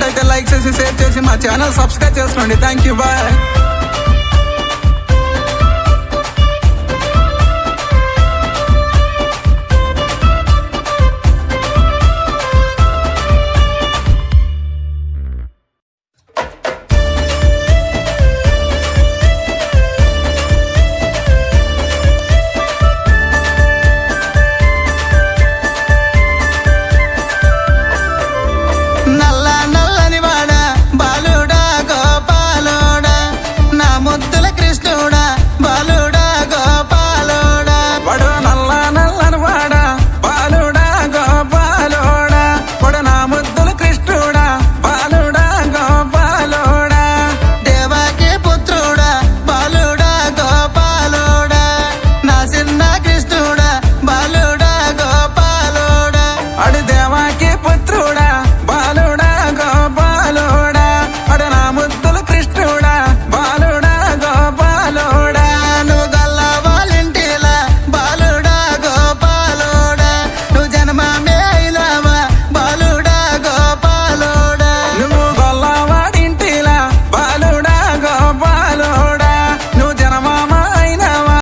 నచ్చినట్టయితే లైక్ చేసి షేర్ చేసి మా ఛానల్ సబ్స్క్రైబ్ చేసుకోండి థ్యాంక్ యూ బాయ్